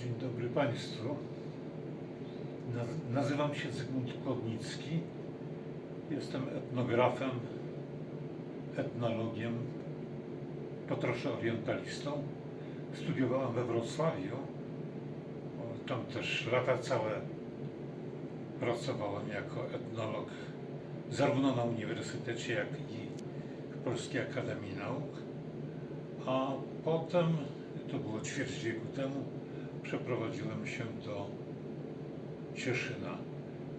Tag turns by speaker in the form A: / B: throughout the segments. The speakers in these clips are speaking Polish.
A: Dzień dobry Państwu. Naz- Nazywam się Zygmunt Kłodnicki. Jestem etnografem, etnologiem, po trosze orientalistą. Studiowałem we Wrocławiu. Tam też lata całe pracowałem jako etnolog, zarówno na uniwersytecie, jak i w Polskiej Akademii Nauk. A potem, to było ćwierć wieku temu, przeprowadziłem się do Cieszyna,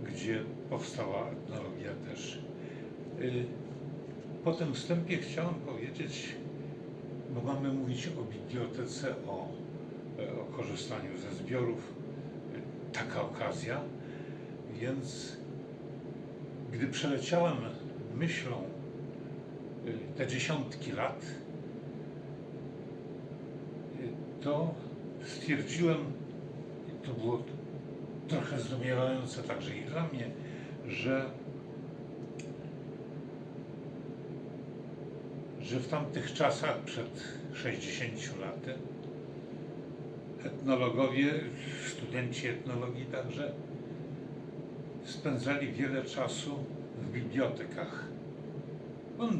A: gdzie powstała etnologia też. Y, Po tym wstępie chciałem powiedzieć, bo mamy mówić o bibliotece, o, e, o korzystaniu ze zbiorów. Y, Taka okazja, więc gdy przeleciałem myślą y, te dziesiątki lat, to stwierdziłem, i to było trochę zdumiewające także i dla mnie, że, że w tamtych czasach, przed 60 laty, etnologowie, studenci etnologii także, spędzali wiele czasu w bibliotekach.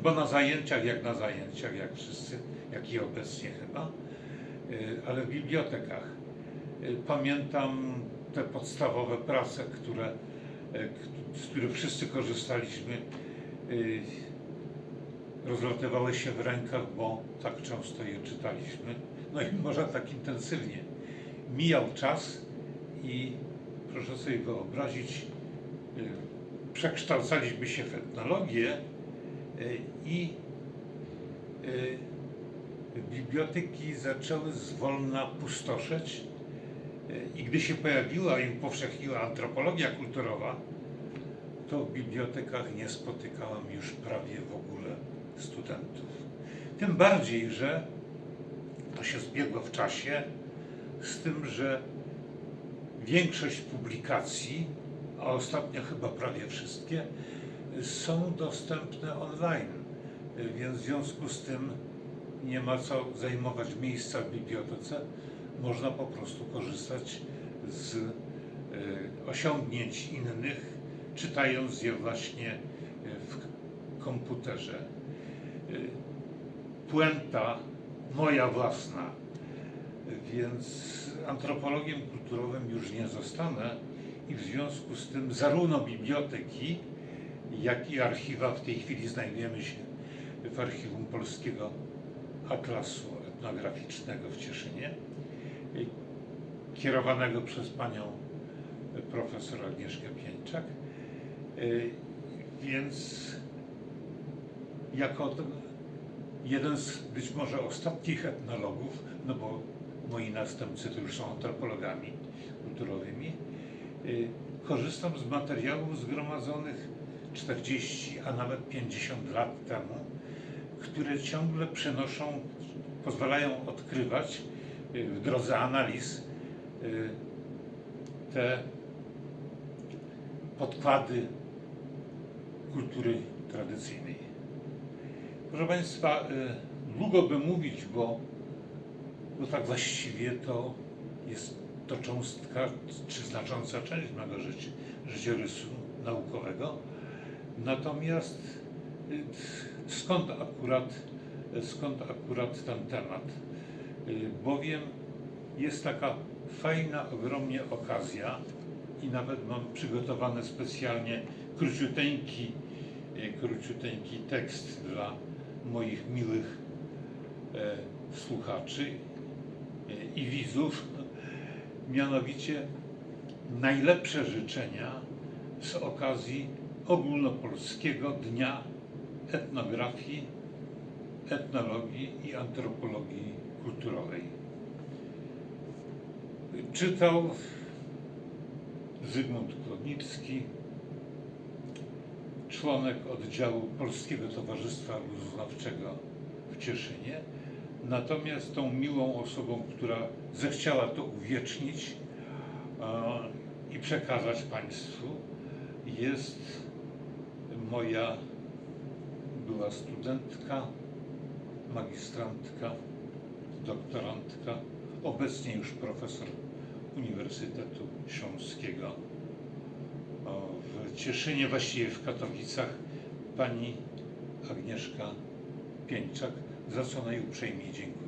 A: Bo, na zajęciach, jak na zajęciach, jak wszyscy, jak i obecnie chyba, ale w bibliotekach. Y, Pamiętam te podstawowe prace, które, k- z których wszyscy korzystaliśmy, rozlatywały się w rękach, bo tak często je czytaliśmy. No i może tak intensywnie. Mijał czas i proszę sobie wyobrazić, przekształcaliśmy się w etnologię i biblioteki zaczęły zwolna pustoszeć i gdy się pojawiła i upowszechniła antropologia kulturowa, to w bibliotekach nie spotykałem już prawie w ogóle studentów. Tym bardziej, że to się zbiegło w czasie z tym, że większość publikacji, a ostatnio chyba prawie wszystkie, są dostępne online. Więc w związku z tym nie ma co zajmować miejsca w bibliotece. Można po prostu korzystać z e, osiągnięć innych, czytając je właśnie e, w komputerze. E, Puenta moja własna, więc antropologiem kulturowym już nie zostanę i w związku z tym zarówno biblioteki, jak i archiwa w tej chwili znajdujemy się w Archiwum Polskiego Atlasu Etnograficznego w Cieszynie, y, kierowanego przez panią profesor Agnieszkę Pięczak. Y, Więc jako jeden z być może ostatnich etnologów, no bo moi następcy to już są antropologami kulturowymi, y, korzystam z materiałów zgromadzonych 40, a nawet 50 lat temu, które ciągle przenoszą, pozwalają odkrywać y, w drodze analiz y, te podkłady kultury tradycyjnej. Proszę Państwa, y, długo by mówić, bo, bo tak właściwie to jest to cząstka, czy znacząca część mego życia, życiorysu naukowego. Natomiast skąd akurat, skąd akurat ten temat? Y, Bowiem jest taka fajna, ogromnie okazja i nawet mam przygotowany specjalnie króciuteńki, y, króciuteńki tekst dla moich miłych e, słuchaczy e, i widzów, mianowicie najlepsze życzenia z okazji ogólnopolskiego Dnia Etnografii, Etnologii i Antropologii Kulturowej. Czytał Zygmunt Kłodnicki, członek oddziału Polskiego Towarzystwa Luzoznawczego w Cieszynie. Natomiast tą miłą osobą, która zechciała to uwiecznić i przekazać Państwu, jest moja była studentka, magistrantka, doktorantka, obecnie już profesor Uniwersytetu Śląskiego w Cieszynie, właściwie w Katowicach, pani Agnieszka Pieńczak, za co najuprzejmiej dziękuję.